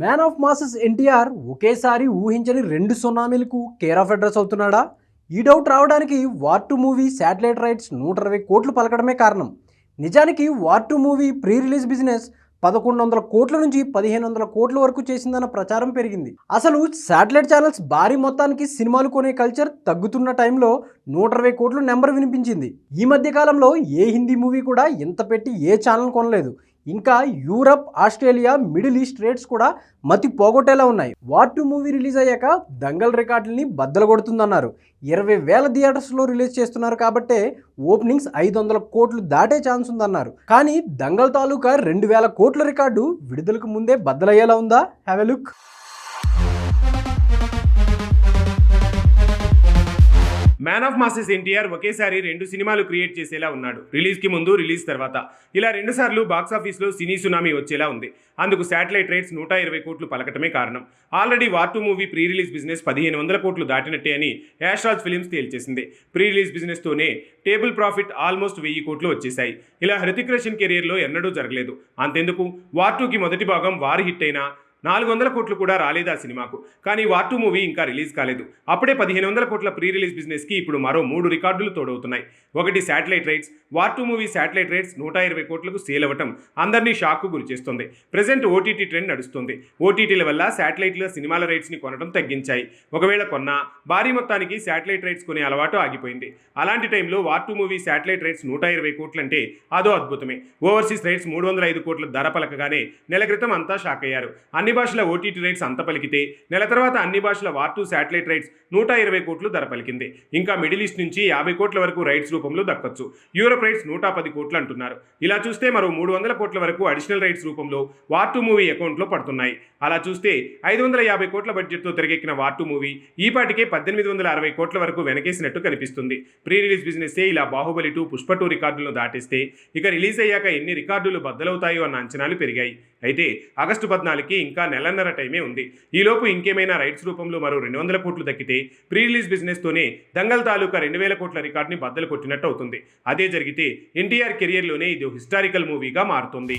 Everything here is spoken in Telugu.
మ్యాన్ ఆఫ్ మాసెస్ ఎన్టీఆర్ ఒకేసారి ఊహించని రెండు సునామీలకు కేర్ ఆఫ్ అడ్రస్ అవుతున్నాడా? ఈ డౌట్ రావడానికి వార్టు మూవీ శాటిలైట్ రైట్స్ నూట ఇరవై కోట్లు పలకడమే కారణం. నిజానికి war two movie pre release business పదకొండు వందల కోట్ల నుంచి పదిహేను వందల కోట్ల వరకు చేసిందన్న ప్రచారం పెరిగింది. అసలు శాటిలైట్ ఛానల్స్ భారీ మొత్తానికి సినిమాలు కొనే కల్చర్ తగ్గుతున్న టైంలో నూట ఇరవై కోట్లు నెంబర్ వినిపించింది. ఈ మధ్య కాలంలో ఏ హిందీ మూవీ కూడా ఇంత పెట్టి ఏ ఛానల్ కొనలేదు. ఇంకా Europe Australia Middle East rates కూడా మతి పోగొట్టేలా ఉన్నాయి. వార్ టూ మూవీ రిలీజ్ అయ్యాక దంగల్ రికార్డుల్ని బద్దలు కొడుతుందన్నారు ఇరవై వేల థియేటర్స్లో రిలీజ్ చేస్తున్నారు కాబట్టే ఓపెనింగ్స్ ఐదు వందల కోట్లు దాటే ఛాన్స్ ఉందన్నారు. కానీ దంగల్ తాలూకా రెండు వేల కోట్ల రికార్డు విడుదలకు ముందే బద్దలయ్యేలా ఉందా? Have a look man of masses NTR ఒకేసారి రెండు సినిమాలు క్రియేట్ చేసేలా ఉన్నాడు. రిలీజ్కి ముందు రిలీజ్ తర్వాత. ఇలా రెండు సార్లు బాక్సాఫీస్లో సినీ సునామీ వచ్చేలా ఉంది. అందుకు శాటిలైట్ రేట్స్ నూట ఇరవై కోట్లు పలకటమే కారణం. Already war two movie pre release business పదిహేను వందల కోట్లు దాటినట్టే అని యాష్రాజ్ ఫిలిమ్స్ తేల్చేసింది. ప్రీ రిలీజ్ బిజినెస్తోనే టేబుల్ ప్రాఫిట్ ఆల్మోస్ట్ వెయ్యి కోట్లు వచ్చేశాయి. ఇలా హృతిక్ రోషన్ కెరీర్లో ఎన్నడూ జరగలేదు. అంతెందుకు? వార్ టూకి మొదటి భాగం వారి హిట్ అయినా నాలుగు వందల కోట్లు కూడా రాలేదు ఆ సినిమాకు. కానీ వార్ టూ మూవీ ఇంకా రిలీజ్ కాలేదు. అప్పుడే పదిహేను వందల కోట్ల ప్రీ రిలీజ్ బిజినెస్కి ఇప్పుడు మరో మూడు రికార్డులు తోడవుతున్నాయి. ఒకటి satellite rights war two movie satellite rights నూట ఇరవై కోట్లకు సేల్ అవ్వటం అందరినీ షాక్కు గురిచేస్తుంది ప్రజెంట్ ఓటీటీ ట్రెండ్ నడుస్తుంది. ఓటీటీల వల్ల శాటిలైట్ల సినిమాల రైట్స్ని కొనడం తగ్గించాయి. ఒకవేళ కొన్నా భారీ మొత్తానికి శాటిలైట్ రైట్స్ కొనే అలవాటు ఆగిపోయింది. అలాంటి టైంలో war two movie satellite rights నూట ఇరవై కోట్లంటే అదో అద్భుతమే. ఓవర్సీస్ రైట్స్ మూడు వందల ఐదు కోట్ల ధర పలకగానే నెల క్రితం అంతా షాక్ అయ్యారు. అన్ని భాషల ఓటీటీ రైట్స్ అంత పలికితే నెల తర్వాత అన్ని భాషల వార్ టూ శాటిలైట్ రైట్స్ నూట ఇరవై కోట్లు ధర పలికింది. ఇంకా మిడిల్ ఈస్ట్ నుంచి యాభై కోట్ల వరకు రైట్స్ రూపంలో దక్కొచ్చు. యూరోప్ రైట్స్ నూట పది కోట్లు అంటున్నారు. ఇలా చూస్తే మరో మూడు వందల కోట్ల వరకు అడిషనల్ రైట్స్ రూపంలో వార్ టూ మూవీ అకౌంట్లో పడుతున్నాయి. అలా చూస్తే ఐదు వందల యాభై కోట్ల బడ్జెట్తో తెరకెక్కిన వార్ టూ మూవీ ఈపాటికే పద్దెనిమిది వందల అరవై కోట్ల వరకు వెనకేసినట్టు కనిపిస్తుంది. ప్రీ రిలీజ్ బిజినెస్సే ఇలా బాహుబలి టూ పుష్ప టూ రికార్డులను దాటిస్తే ఇక రిలీజ్ అయ్యాక ఎన్ని రికార్డులు బద్దలవుతాయో అన్న అంచనాలు పెరిగాయి. అయితే ఆగస్టు పద్నాలుగుకి ఇంకా నెలన్నర టైమే ఉంది. ఈలోపు ఇంకేమైనా రైట్స్ రూపంలో మరో రెండు వందల కోట్లు దక్కితే ప్రీ రిలీజ్ బిజినెస్తోనే దంగల్ తాలూకా రెండు వేల కోట్ల రికార్డుని బద్దలు కొట్టినట్టు అవుతుంది. అదే జరిగితే ఎన్టీఆర్ కెరియర్లోనే ఇది హిస్టారికల్ మూవీగా మారుతుంది.